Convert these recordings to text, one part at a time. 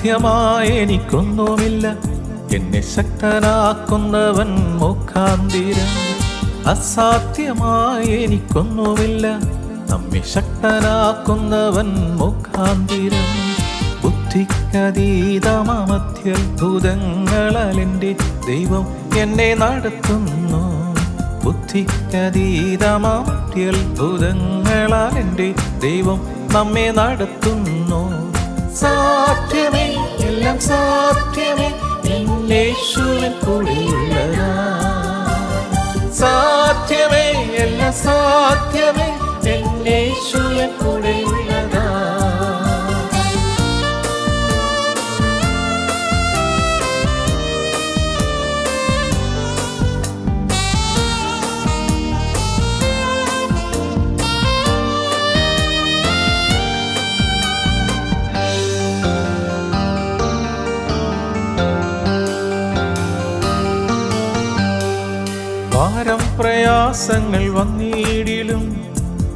അസാധ്യമായ എനിക്കൊന്നുമില്ല. എന്നെ ശക്തനാക്കുന്നവൻ മുഖാന്തിരം. അസാധ്യമായ എനിക്കൊന്നുമില്ല. നമ്മെ ശക്തനാക്കുന്നവൻ മുഖാന്തിരം. ബുദ്ധിക്കതീതമത്യത്ഭുതങ്ങളാൽ എന്റെ ദൈവം എന്നെ നടത്തുന്നു. ബുദ്ധിക്കതീതമത്യത്ഭുതങ്ങളാൽ എന്റെ ദൈവം നമ്മെ നടത്തുന്നു. സാധ്യമേ എല്ലാം സാധ്യമേ. എന്നേശുവിൻ കൂടെയുള്ളതാ പ്രയാസങ്ങൾ വന്നിടിലും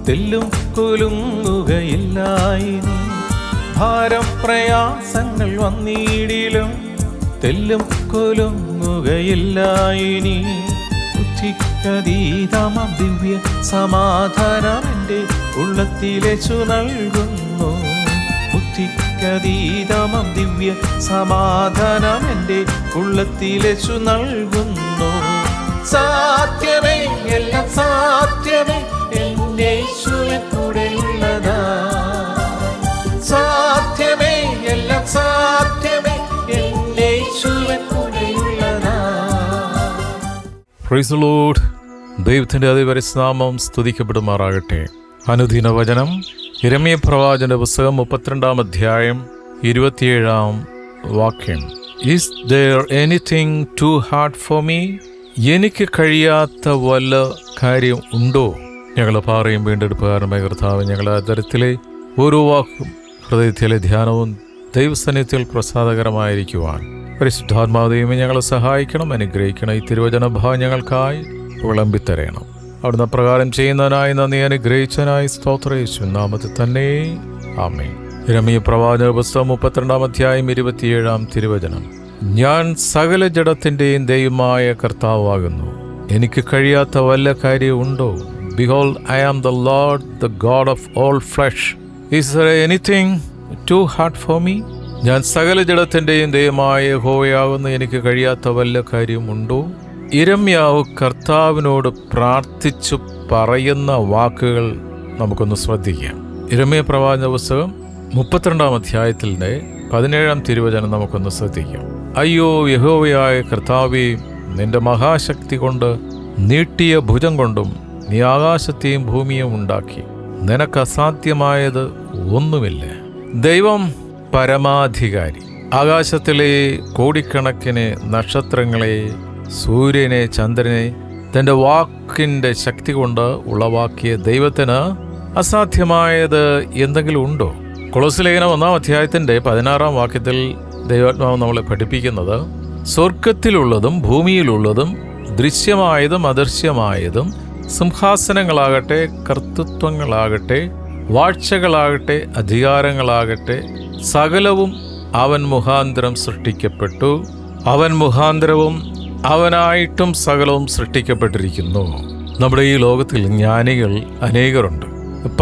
തെല്ലും കുലുങ്ങുകയില്ലായിനി ഭാരം പ്രയാസങ്ങൾ വന്നിടിലും തെല്ലും കുലുങ്ങുകയില്ലായിനി. ബുദ്ധിക്കതീതമം ദിവ്യ സമാധാനം എന്റെ ഉള്ളത്തിലേച്ചു നൽകുന്നു. ബുദ്ധിക്കതീതമം ദിവ്യ സമാധാനം എന്റെ ഉള്ളത്തിലേച്ചു നൽകുന്നു. സാധ്യമേ എല്ലാം സാധ്യമേ എന്റെ യേശുവിൻ കൂടെയുള്ളതാ സാധ്യമേ എല്ലാം സാധ്യമേ എന്റെ യേശുവിൻ കൂടെയുള്ളതാ പ്രൈസ് ലോർഡ് ദൈവത്തിന്റെ അതിപരിസ്നാമം സ്തുതിക്കപ്പെടുമാറാകട്ടെ. അനുദിന വചനം ഇരമ്യ പ്രവാചന്റെ പുസ്തകം മുപ്പത്തിരണ്ടാം അധ്യായം ഇരുപത്തിയേഴാം വാക്യം. Is there anything too hard for me എനിക്ക് കഴിയാത്ത വല്ല കാര്യം ഉണ്ടോ? ഞങ്ങൾ പാറയും വീണ്ടെടുപ്പുകാരനുമായ കർത്താവ് ഞങ്ങളുടെ അതരത്തിലെ ഓരോ വാക്കും ഹൃദയത്തിലെ ധ്യാനവും ദൈവസന്നിധ്യത്തിൽ പ്രസാദകരമായിരിക്കുവാൻ പരിശുദ്ധാത്മാദൈവമേ ഞങ്ങളെ സഹായിക്കണം അനുഗ്രഹിക്കണം. ഈ തിരുവചന ഭാവം വിളമ്പിത്തരയണം അവിടുന്ന് പ്രകാരം ചെയ്യുന്നതിനായി നന്ദി അനുഗ്രഹിച്ചതിനായി സ്തോത്രയേശു നാമത്തിൽ തന്നെ. ആമേ രമീ പ്രവാചക പുസ്തകം മുപ്പത്തിരണ്ടാം അധ്യായം ഇരുപത്തിയേഴാം തിരുവചനം. ഞാൻ സകല ജഡത്തിന്റെയും ദൈവമായ കർത്താവാകുന്നു. എനിക്ക് കഴിയാത്ത വല്ല കാര്യമുണ്ടോ behold I am the Lord the God of all flesh is anything too hard for me ഞാൻ സകല ജഡത്തിന്റെയും ദൈവമായ ഹോയാകുന്ന എനിക്ക് കഴിയാത്ത വല്ല കാര്യമുണ്ടോ ഇരമ്യാവ് കർത്താവിനോട് പ്രാർത്ഥിച്ചു പറയുന്ന വാക്കുകൾ നമുക്കൊന്ന് ശ്രദ്ധിക്കാം. ഇരമ്യ പ്രവാചന പുസ്തകം മുപ്പത്തിരണ്ടാം അധ്യായത്തിന്റെ പതിനേഴാം തിരുവചനം നമുക്കൊന്ന് ശ്രദ്ധിക്കാം. അയ്യോ യഹോവയായ കർത്താവേ നിന്റെ മഹാശക്തി കൊണ്ട് നീട്ടിയ ഭുജം കൊണ്ടും നീ ആകാശത്തെയും ഭൂമിയും ഉണ്ടാക്കി. നിനക്ക് അസാധ്യമായത് ഒന്നുമില്ല. ദൈവം പരമാധികാരി. ആകാശത്തിലെ കോടിക്കണക്കിന് നക്ഷത്രങ്ങളെ സൂര്യനെ ചന്ദ്രനെ തന്റെ വാക്കിന്റെ ശക്തി കൊണ്ട് ഉളവാക്കിയ ദൈവത്തിന് അസാധ്യമായത് എന്തെങ്കിലും ഉണ്ടോ? കൊളസിലേഖനം ഒന്നാം അധ്യായത്തിന്റെ പതിനാറാം വാക്യത്തിൽ ദൈവാത്മാവ് നമ്മളെ പഠിപ്പിക്കുന്നത് സ്വർഗത്തിലുള്ളതും ഭൂമിയിലുള്ളതും ദൃശ്യമായതും അദൃശ്യമായതും സിംഹാസനങ്ങളാകട്ടെ കർത്തൃത്വങ്ങളാകട്ടെ വാഴ്ചകളാകട്ടെ അധികാരങ്ങളാകട്ടെ സകലവും അവൻ മുഖാന്തരം സൃഷ്ടിക്കപ്പെട്ടു. അവൻ മുഖാന്തരവും അവനായിട്ടും സകലവും സൃഷ്ടിക്കപ്പെട്ടിരിക്കുന്നു. നമ്മുടെ ഈ ലോകത്തിൽ ജ്ഞാനികൾ അനേകരുണ്ട്.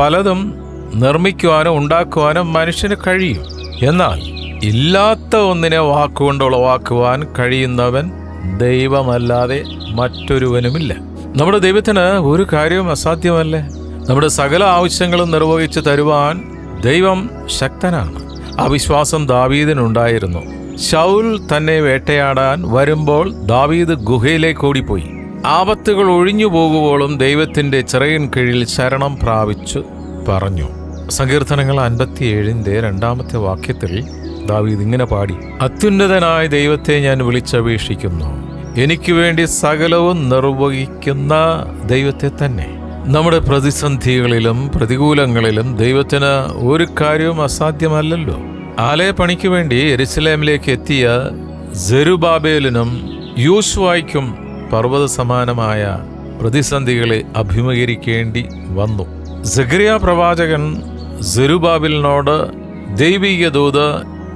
പലതും നിർമ്മിക്കുവാനും ഉണ്ടാക്കുവാനും മനുഷ്യന് കഴിയും. എന്നാൽ ഇല്ലാത്ത ഒന്നിനെ വാക്കുകൊണ്ട് ഉളവാക്കുവാൻ കഴിയുന്നവൻ ദൈവമല്ലാതെ മറ്റൊരുവനുമില്ല. നമ്മുടെ ദൈവത്തിന് ഒരു കാര്യവും അസാധ്യമല്ലേ? നമ്മുടെ സകല ആവശ്യങ്ങളും നിർവഹിച്ചു തരുവാൻ ദൈവം ശക്തനാണ്. അവിശ്വാസം വിശ്വാസം ദാവീദിനുണ്ടായിരുന്നു. ശൗൽ തന്നെ വേട്ടയാടാൻ വരുമ്പോൾ ദാവീദ് ഗുഹയിലേക്ക് ഓടിപ്പോയി. ആപത്തുകൾ ഒഴിഞ്ഞു പോകുവോളും ദൈവത്തിന്റെ ചിറയിൻ കീഴിൽ ശരണം പ്രാപിച്ചു പറഞ്ഞു. സങ്കീർത്തനങ്ങൾ അൻപത്തിയേഴിന്റെ രണ്ടാമത്തെ വാക്യത്തിൽ ദാവീദ് ഇങ്ങനെ പാടി അത്യുന്നതനായ ദൈവത്തെ ഞാൻ വിളിച്ചപേക്ഷിക്കുന്നു. എനിക്ക് വേണ്ടി സകലവും നിർവഹിക്കുന്ന ദൈവത്തെ തന്നെ. നമ്മുടെ പ്രതിസന്ധികളിലും പ്രതികൂലങ്ങളിലും ദൈവത്തിന് ഒരു കാര്യവും അസാധ്യമല്ലല്ലോ. ആലയ പണിക്ക് വേണ്ടി എരുസലേമിലേക്ക് എത്തിയ ജെറുബാബേലിനും യൂസ്വായ്ക്കും പർവത സമാനമായ പ്രതിസന്ധികളെ അഭിമുഖീകരിക്കേണ്ടി വന്നു. സക്രിയ പ്രവാചകൻ ജെറുബാബിലിനോട് ദൈവിക ദൂത്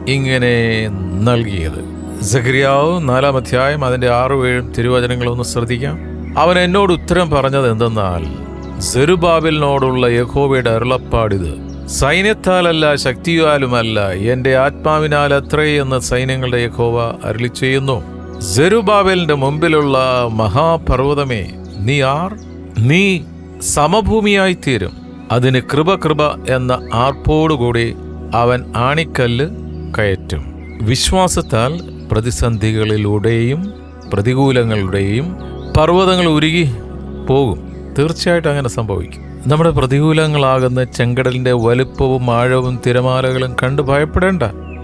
ഇങ്ങനെ നൽകിയത്. സഖരിയാവ് നാലാം അധ്യായം അതിന്റെ ആറും ഏഴും തിരുവചനങ്ങളൊന്ന് ശ്രദ്ധിക്കാം. അവൻ എന്നോട് ഉത്തരം പറഞ്ഞത് എന്തെന്നാൽ സെറുബാബിലിനോടുള്ള യഹോവയുടെ അരുളപ്പാടിത് സൈന്യത്താലല്ല ശക്തിയാലുമല്ല. എന്റെ ആത്മാവിനാൽ അത്രേ എന്ന് സൈന്യങ്ങളുടെ യഹോവ അരുളി ചെയ്യുന്നു സെറുബാബലിന്റെ മുമ്പിലുള്ള മഹാപർവതമേ നീ ആർ? നീ സമഭൂമിയായി തീരും അതിന് കൃപ കൃപ എന്ന ആർപ്പോടുകൂടി അവൻ ആണിക്കല്ല് കയറ്റും. വിശ്വാസത്താൽ പ്രതിസന്ധികളിലൂടെയും പ്രതികൂലങ്ങളുടെയും പർവതങ്ങൾ ഉരുകി പോകും. തീർച്ചയായിട്ടും അങ്ങനെ സംഭവിക്കും. നമ്മുടെ പ്രതികൂലങ്ങളാകുന്ന ചെങ്കടലിന്റെ വലുപ്പവും ആഴവും തിരമാലകളും കണ്ട് ഭയപ്പെടേണ്ട.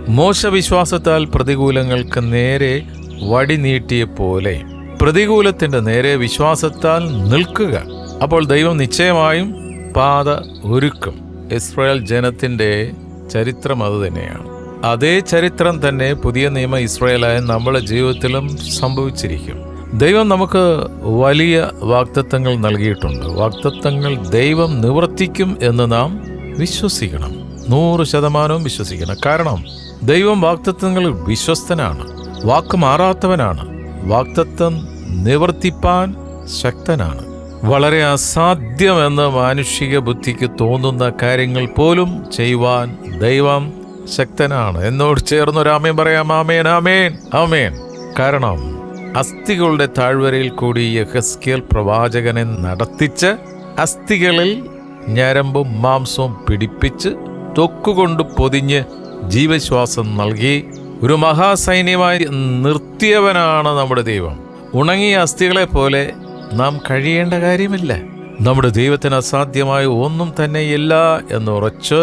മോശ വിശ്വാസത്താൽ പ്രതികൂലങ്ങൾക്ക് നേരെ വടി നീട്ടിയ പോലെ പ്രതികൂലത്തിന്റെ നേരെ വിശ്വാസത്താൽ നിൽക്കുക. അപ്പോൾ ദൈവം നിശ്ചയമായും പാത ഒരുക്കും. ഇസ്രായേൽ ജനത്തിന്റെ ചരിത്രം അത് തന്നെയാണ്. അതേ ചരിത്രം തന്നെ പുതിയ നിയമ ഇസ്രായേലായ നമ്മുടെ ജീവിതത്തിലും സംഭവിച്ചിരിക്കും. ദൈവം നമുക്ക് വലിയ വാക്തത്വങ്ങൾ നൽകിയിട്ടുണ്ട്. വാക്തത്വങ്ങൾ ദൈവം നിവർത്തിക്കും എന്ന് നാം വിശ്വസിക്കണം. നൂറ് ശതമാനവും വിശ്വസിക്കണം. കാരണം ദൈവം വാക്തത്വങ്ങൾ വിശ്വസ്തനാണ്. വാക്ക് മാറാത്തവനാണ്. വാക്തത്വം നിവർത്തിപ്പാൻ ശക്തനാണ്. വളരെ അസാധ്യമെന്ന് മാനുഷിക ബുദ്ധിക്ക് തോന്നുന്ന കാര്യങ്ങൾ പോലും ചെയ്യുവാൻ ദൈവം ശക്തനാണ്. എന്നോട് ചേർന്ന് ഒരു ആമേൻ പറയാം ആമേൻ ആമേൻ ആമേൻ. കാരണം അസ്ഥികളുടെ താഴ്വരയിൽ കൂടി യഹസ്കേൽ പ്രവാചകനെ നടത്തിച്ച് അസ്ഥികളിൽ ഞരമ്പും മാംസവും പിടിപ്പിച്ച് തൊക്കുകൊണ്ട് പൊതിഞ്ഞ് ജീവശ്വാസം നൽകി ഒരു മഹാസൈന്യമായി നിർത്തിയവനാണ് നമ്മുടെ ദൈവം. ഉണങ്ങിയ അസ്ഥികളെ പോലെ നാം കഴിയേണ്ട കാര്യമില്ല. നമ്മുടെ ദൈവത്തിന് അസാധ്യമായ ഒന്നും തന്നെയില്ല എന്ന് ഉറച്ച്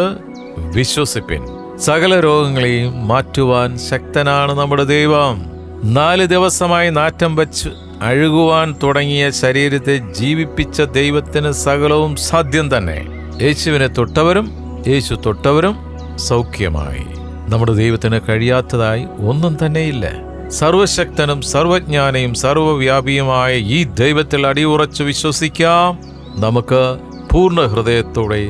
വിശ്വസിപ്പിൻ. സകല രോഗങ്ങളെയും മാറ്റുവാൻ ശക്തനാണ് നമ്മുടെ ദൈവം. നാല് ദിവസമായി നാറ്റം വച്ച് അഴുകുവാൻ തുടങ്ങിയ ശരീരത്തെ ജീവിപ്പിച്ച ദൈവത്തിന് സകലവും സാധ്യം തന്നെ. യേശുവിനെ തൊട്ടവരും യേശു തൊട്ടവരും സൗഖ്യമായി. നമ്മുടെ ദൈവത്തിന് കഴിയാത്തതായി ഒന്നും തന്നെയില്ല. സർവശക്തനും സർവജ്ഞാനയും സർവവ്യാപിയുമായ ഈ ദൈവത്തിൽ അടിയുറച്ച് വിശ്വസിക്കാം. നമുക്ക് പൂർണ ഹൃദയത്തോടെ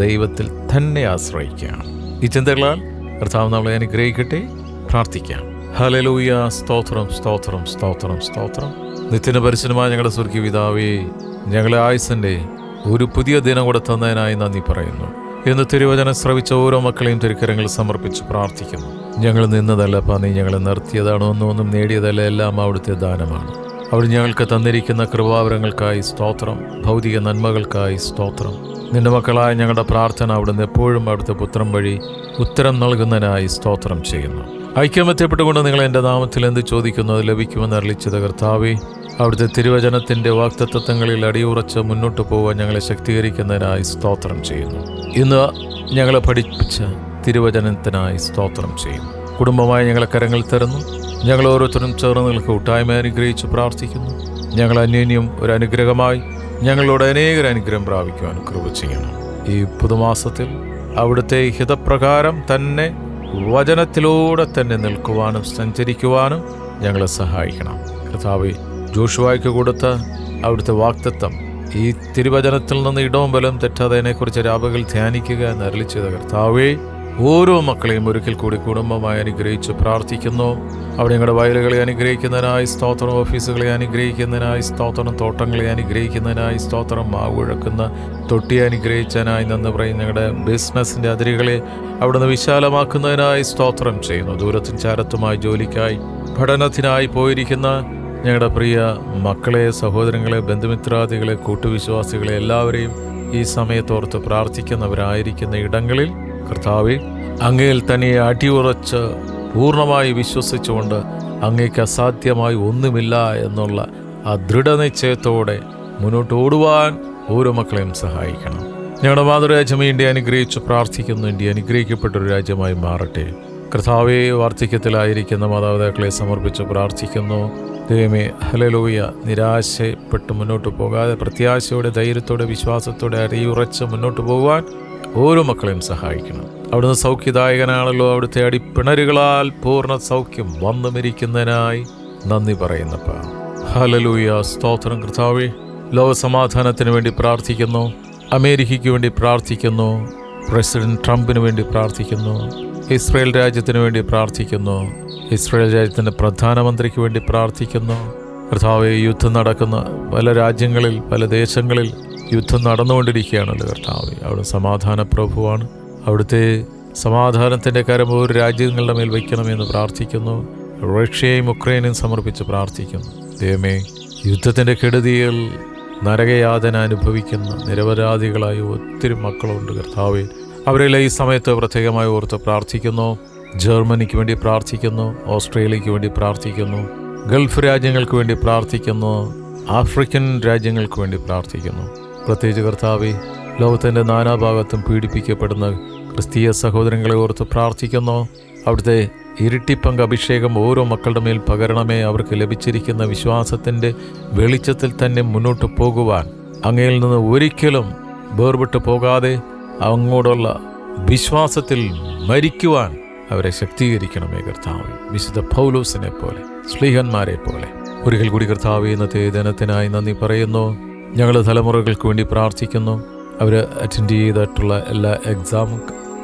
ദൈവത്തിൽ തന്നെ ആശ്രയിക്കാം. ഈ ചിന്തകളാൽ കർത്താവ് നമ്മളെ അനുഗ്രഹിക്കട്ടെ. പ്രാർത്ഥിക്കാം. ഹലലൂയ സ്തോത്രം സ്തോത്രം സ്തോത്രം സ്തോത്രം. നിത്യന പരിശുദ്ധമായ ഞങ്ങളുടെ സ്വർഗീയ പിതാവേ ഞങ്ങളെ ആയുസിന്റെ ഒരു പുതിയ ദിനം കൂടെ തന്നതിനായി നന്ദി പറയുന്നു. എന്ന് തിരുവചനം ശ്രവിച്ച ഓരോ മക്കളെയും തിരുക്കരങ്ങൾ സമർപ്പിച്ച് പ്രാർത്ഥിക്കുന്നു. ഞങ്ങൾ നിന്നതല്ല നീ ഞങ്ങളെ നിർത്തിയതാണ് ഒന്നും ഒന്നും നേടിയതല്ല എല്ലാം അവിടുത്തെ ദാനമാണ്. അവിടെ ഞങ്ങൾക്ക് തന്നിരിക്കുന്ന കൃപാവരങ്ങൾക്കായി സ്തോത്രം ഭൗതിക നന്മകൾക്കായി സ്തോത്രം. നിന്റെ മക്കളായ ഞങ്ങളുടെ പ്രാർത്ഥന അവിടുന്ന് എപ്പോഴും അവിടുത്തെ പുത്രം വഴി ഉത്തരം നൽകുന്നതിനായി സ്തോത്രം ചെയ്യുന്നു. ഐക്യമത്യപ്പെട്ടുകൊണ്ട് നിങ്ങൾ എന്റെ നാമത്തിൽ എന്ത് ചോദിക്കുന്നു അത് ലഭിക്കുമെന്ന് അറിയിച്ചത് കർത്താവെ അവിടുത്തെ തിരുവചനത്തിന്റെ വാക്തത്വങ്ങളിൽ അടിയുറച്ച് മുന്നോട്ട് പോകാൻ ഞങ്ങളെ ശക്തീകരിക്കുന്നതിനായി സ്തോത്രം ചെയ്യുന്നു. ഇന്ന് ഞങ്ങളെ പഠിപ്പിച്ച തിരുവചനത്തിനായി സ്തോത്രം ചെയ്യുന്നു. കുടുംബമായി ഞങ്ങളെ കരങ്ങൾ തരുന്നു. ഞങ്ങൾ ഓരോരുത്തരും ചേർന്ന് നിങ്ങൾക്ക് കൂട്ടായ്മ അനുഗ്രഹിച്ച് പ്രാർത്ഥിക്കുന്നു. ഞങ്ങൾ അന്യോന്യം ഒരു അനുഗ്രഹമായി ഞങ്ങളോട് അനേകർ അനുഗ്രഹം പ്രാപിക്കുവാൻ കൃപ ചെയ്യണം. ഈ പുതുമാസത്തിൽ അവിടുത്തെ ഹിതപ്രകാരം തന്നെ വചനത്തിലൂടെ തന്നെ നിൽക്കുവാനും സഞ്ചരിക്കുവാനും ഞങ്ങളെ സഹായിക്കണം. കർത്താവ് ജോഷുവായ്ക്ക് കൊടുത്ത അവിടുത്തെ വാക്തത്വം ഈ തിരുവചനത്തിൽ നിന്ന് ഇടവും ബലം തെറ്റാതെ അതിനെക്കുറിച്ച് രാപകൽ ധ്യാനിക്കുക എന്ന് അരളി ചെയ്ത കർത്താവേ ഓരോ മക്കളെയും ഒരിക്കൽ കൂടി കുടുംബമായി അനുഗ്രഹിച്ച് പ്രാർത്ഥിക്കുന്നു. അവിടെ ഞങ്ങളുടെ വയലുകളെ അനുഗ്രഹിക്കുന്നതിനായി സ്തോത്രം ഓഫീസുകളെ അനുഗ്രഹിക്കുന്നതിനായി സ്തോത്രം തോട്ടങ്ങളെ അനുഗ്രഹിക്കുന്നതിനായി സ്തോത്രം മാവുഴക്കുന്ന തൊട്ടി അനുഗ്രഹിച്ചതിനായി നന്ന് പറയും ഞങ്ങളുടെ ബിസിനസ്സിന്റെ അതിരുകളെ അവിടുന്ന് വിശാലമാക്കുന്നതിനായി സ്തോത്രം ചെയ്യുന്നു. ദൂരത്തും ചാരത്തുമായി ജോലിക്കായി പഠനത്തിനായി പോയിരിക്കുന്ന ഞങ്ങളുടെ പ്രിയ മക്കളെ സഹോദരങ്ങളെ ബന്ധുമിത്രാദികളെ കൂട്ടുവിശ്വാസികളെ എല്ലാവരെയും ഈ സമയത്തോർത്ത് പ്രാർത്ഥിക്കുന്നവരായിരിക്കുന്ന ഇടങ്ങളിൽ കർത്താവെ അങ്ങയിൽ തനിയെ അടിയുറച്ച് പൂർണമായി വിശ്വസിച്ചുകൊണ്ട് അങ്ങേക്ക് അസാധ്യമായി ഒന്നുമില്ല എന്നുള്ള ആ ദൃഢനിശ്ചയത്തോടെ മുന്നോട്ട് ഓടുവാൻ ഓരോ മക്കളെയും സഹായിക്കണം. ഞങ്ങളുടെ മാതൃരാജ്യം ഇന്ത്യ അനുഗ്രഹിച്ച് പ്രാർത്ഥിക്കുന്നു. ഇന്ത്യ അനുഗ്രഹിക്കപ്പെട്ട ഒരു രാജ്യമായി മാറട്ടെ. കർത്താവെ വാർദ്ധക്യത്തിലായിരിക്കുന്ന മാതാപിതാക്കളെ സമർപ്പിച്ച് പ്രാർത്ഥിക്കുന്നു. ദൈവമേ ഹലലോയ നിരാശപ്പെട്ട് മുന്നോട്ട് പോകാതെ പ്രത്യാശയോടെ ധൈര്യത്തോടെ വിശ്വാസത്തോടെ അറിയുറച്ച് മുന്നോട്ട് പോകുവാൻ ഓരോ മക്കളെയും സഹായിക്കണം. അവിടുന്ന് സൗഖ്യദായകനാണല്ലോ അവിടുത്തെ അടിപ്പിണരുകളാൽ പൂർണ സൗഖ്യം വന്നു മരിക്കുന്നതിനായി നന്ദി പറയുന്നപ്പ. ഹലലൂയ സ്തോത്രം കർത്താവേ. ലോകസമാധാനത്തിന് വേണ്ടി പ്രാർത്ഥിക്കുന്നു. അമേരിക്കയ്ക്ക് വേണ്ടി പ്രാർത്ഥിക്കുന്നു. പ്രസിഡന്റ് ട്രംപിന് വേണ്ടി പ്രാർത്ഥിക്കുന്നു. ഇസ്രയേൽ രാജ്യത്തിന് വേണ്ടി പ്രാർത്ഥിക്കുന്നു. ഇസ്രയേൽ രാജ്യത്തിന്റെ പ്രധാനമന്ത്രിക്ക് വേണ്ടി പ്രാർത്ഥിക്കുന്നു. കർത്താവ് യുദ്ധം നടക്കുന്ന പല രാജ്യങ്ങളിൽ പല ദേശങ്ങളിൽ യുദ്ധം നടന്നുകൊണ്ടിരിക്കുകയാണല്ലോ കർത്താവ്. അവിടെ സമാധാന പ്രഭുവാണ്. അവിടുത്തെ സമാധാനത്തിന്റെ കരം ഒരു രാജ്യങ്ങളുടെ മേൽ വയ്ക്കണമെന്ന് പ്രാർത്ഥിക്കുന്നു. റഷ്യയും ഉക്രൈനും സമർപ്പിച്ച് പ്രാർത്ഥിക്കുന്നു. ദൈവമേ യുദ്ധത്തിന്റെ കെടുതികൾ നരകയാതന അനുഭവിക്കുന്ന നിരപരാധികളായ ഒത്തിരി മക്കളുണ്ട് കർത്താവെ. അവരെല്ലാം ഈ സമയത്ത് പ്രത്യേകമായി ഓർത്ത് പ്രാർത്ഥിക്കുന്നു. ജർമ്മനിക്ക് വേണ്ടി പ്രാർത്ഥിക്കുന്നു ഓസ്ട്രേലിയക്ക് വേണ്ടി പ്രാർത്ഥിക്കുന്നു ഗൾഫ് രാജ്യങ്ങൾക്ക് വേണ്ടി പ്രാർത്ഥിക്കുന്നു ആഫ്രിക്കൻ രാജ്യങ്ങൾക്ക് വേണ്ടി പ്രാർത്ഥിക്കുന്നു. പ്രത്യേകിച്ച് കർത്താവെ ലോകത്തിന്റെ നാനാഭാഗത്തും പീഡിപ്പിക്കപ്പെടുന്ന ക്രിസ്തീയ സഹോദരങ്ങളെ ഓർത്ത് പ്രാർത്ഥിക്കുന്നു. അവിടുത്തെ ഇരട്ടിപ്പങ്ക് അഭിഷേകം ഓരോ മക്കളുടെ മേൽ പകരണമേ അവർക്ക് ലഭിച്ചിരിക്കുന്ന വിശ്വാസത്തിന്റെ വെളിച്ചത്തിൽ തന്നെ മുന്നോട്ട് പോകുവാൻ. അങ്ങയിൽ നിന്ന് ഒരിക്കലും വേർപെട്ടു പോകാതെ അങ്ങോടുള്ള വിശ്വാസത്തിൽ മരിക്കുവാൻ അവരെ ശക്തീകരിക്കണമേ കർത്താവ്. വിശുദ്ധ പൗലോസിനെ പോലെ സ്ലീഹന്മാരെ പോലെ. ഒരിക്കൽ കൂടി കർത്താവ് ഇന്നത്തെ ദിനത്തിനായി നന്ദി പറയുന്നു. ഞങ്ങൾ തലമുറകൾക്ക് വേണ്ടി പ്രാർത്ഥിക്കുന്നു. അവർ അറ്റൻഡ് ചെയ്തിട്ടുള്ള എല്ലാ എക്സാമും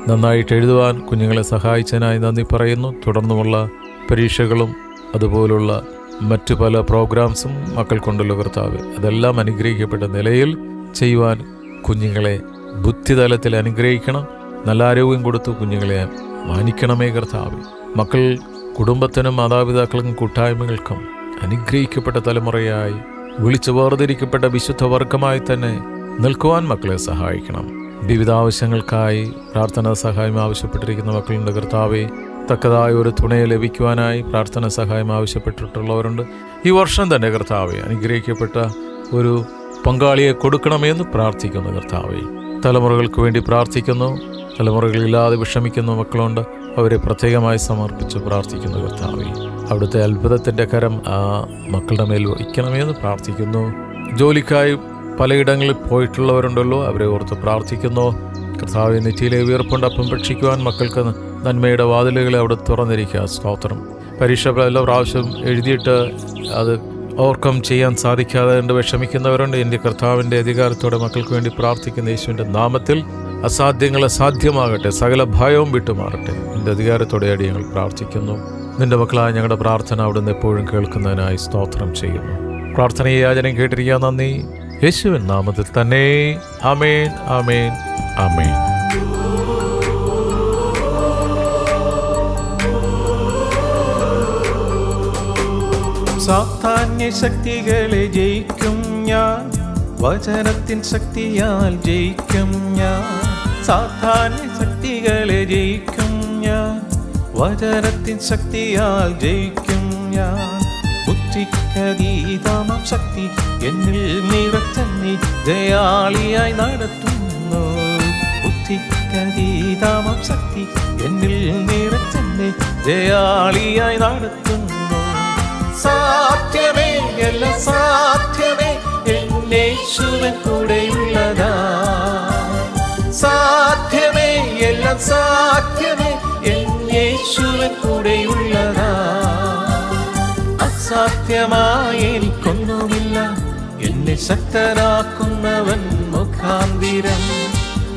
നന്നായിട്ട് എഴുതുവാൻ കുഞ്ഞുങ്ങളെ സഹായിച്ചതിനായി നന്ദി പറയുന്നു. തുടർന്നുമുള്ള പരീക്ഷകളും അതുപോലുള്ള മറ്റു പല പ്രോഗ്രാംസും മക്കൾക്കുണ്ടല്ലോ കർത്താവ് അതെല്ലാം അനുഗ്രഹിക്കപ്പെട്ട നിലയിൽ ചെയ്യുവാൻ കുഞ്ഞുങ്ങളെ ബുദ്ധിതലത്തിൽ അനുഗ്രഹിക്കണം. നല്ല ആരോഗ്യം കൊടുത്ത് കുഞ്ഞുങ്ങളെ മാനിക്കണമേ കർത്താവ്. മക്കൾ കുടുംബത്തിനും മാതാപിതാക്കൾക്കും കൂട്ടായ്മകൾക്കും അനുഗ്രഹിക്കപ്പെട്ട തലമുറയായി വിളിച്ചു വേർതിരിക്കപ്പെട്ട വിശുദ്ധ വർഗമായി തന്നെ നിൽക്കുവാൻ മക്കളെ സഹായിക്കണം. വിവിധ ആവശ്യങ്ങൾക്കായി പ്രാർത്ഥനാ സഹായം ആവശ്യപ്പെട്ടിരിക്കുന്ന മക്കളുണ്ട്. കർത്താവെ തക്കതായ ഒരു തുണയെ ലഭിക്കുവാനായി പ്രാർത്ഥന സഹായം ആവശ്യപ്പെട്ടിട്ടുള്ളവരുണ്ട്. ഈ വർഷം തന്നെ കർത്താവെ അനുഗ്രഹിക്കപ്പെട്ട ഒരു പങ്കാളിയെ കൊടുക്കണമെന്ന് പ്രാർത്ഥിക്കുന്നു കർത്താവെ. തലമുറകൾക്ക് വേണ്ടി പ്രാർത്ഥിക്കുന്നു. തലമുറകളില്ലാതെ വിഷമിക്കുന്ന മക്കളുണ്ട്. അവരെ പ്രത്യേകമായി സമർപ്പിച്ച് പ്രാർത്ഥിക്കുന്നു കർത്താവെ. അവിടുത്തെ അത്ഭുതത്തിന്റെ കരം ആ മക്കളുടെ മേൽ വയ്ക്കണമെന്ന് പ്രാർത്ഥിക്കുന്നു. ജോലിക്കായി പലയിടങ്ങളിൽ പോയിട്ടുള്ളവരുണ്ടല്ലോ അവരെ ഓർത്ത് പ്രാർത്ഥിക്കുന്നു. കർത്താവ് നെറ്റിയിലെ വീർപ്പുണ്ട് അപ്പം ഭക്ഷിക്കുവാൻ മക്കൾക്ക് നന്മയുടെ വാതിലുകളെ അവിടെ തുറന്നിരിക്കുക. സ്തോത്രം. പരീക്ഷ എല്ലാ പ്രാവശ്യം എഴുതിയിട്ട് അത് ഓവർകം ചെയ്യാൻ സാധിക്കാതെ കൊണ്ട് വിഷമിക്കുന്നവരുണ്ട്. എന്റെ കർത്താവിന്റെ അധികാരത്തോടെ മക്കൾക്ക് വേണ്ടി പ്രാർത്ഥിക്കുന്ന യേശുവിന്റെ നാമത്തിൽ അസാധ്യങ്ങളെ സാധ്യമാകട്ടെ സകല ഭയവും വിട്ടുമാറട്ടെ. എന്റെ അധികാരത്തോടെ അടി ഞങ്ങൾ പ്രാർത്ഥിക്കുന്നു. നിന്റെ മക്കളായ ഞങ്ങളുടെ പ്രാർത്ഥന അവിടുന്ന് എപ്പോഴും കേൾക്കുന്നതിനായി സ്തോത്രം ചെയ്യുന്നു. പ്രാർത്ഥനയെ യാചനം കേട്ടിരിക്കാൻ നന്ദി. യേശുവിൻ നാമത്തിൽ തന്നെ. അമേൻ അമേൻ അമേൻ സാധാന്യ ശക്തികളെ ജയിക്കും ഞാൻ. വചനത്തിൻ ശക്തിയാൽ ജയിക്കും ഞാൻ. സാധാന്യ ശക്തികളെ ജയിക്കും വചനത്തിൻ ശക്തിയാൽ ജയിക്കും ഞാൻ. ബുദ്ധിക്കതീതാമം ശക്തി എന്നിൽ നിറച്ചെന്നി ജയാളിയായി നടത്തുന്നു. ബുദ്ധിക്കതീതാമം ശക്തി എന്നിൽ നിറച്ചെന്നി ജയാളിയായി നടത്തുന്നു. സാധ്യമേ എല്ലാം സാധ്യമേ എന്നേശുവൻ കൂടെയുള്ളതാ. സാധ്യമേ എല്ലാം സാധ്യമേ എന്നേശുവൻ കൂടെയുള്ളതാ അസാധ്യമായ എന്നെ ശക്തനാക്കുന്നവൻ മുഖാന്തിരം.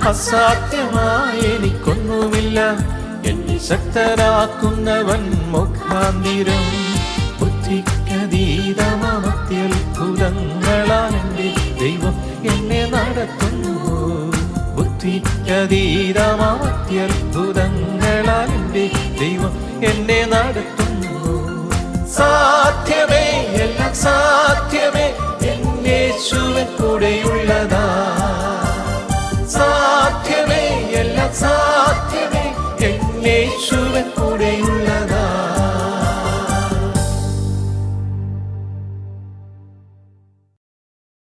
അസാധ്യമായ എനിക്കൊന്നുമില്ല എന്നെ ശക്തനാക്കുന്നവൻ മുഖാന്തിരം. ബുദ്ധിക്കതീതമത്യത്ഭുതങ്ങളാൽ എന്റെ ദൈവം എന്നെ നടത്തുന്നു. ബുദ്ധിക്കതീതമത്യത്ഭുതങ്ങളാൽ മുൻപേ ദൈവം എന്നെ നടത്തുന്നു. സാധ്യമേ എല്ലാം സാധ്യമേ എന്നേശുവൻ കൂടെയുള്ളതാ. സാധ്യമേ എല്ലാം സാധ്യമേ എന്നേശുവൻ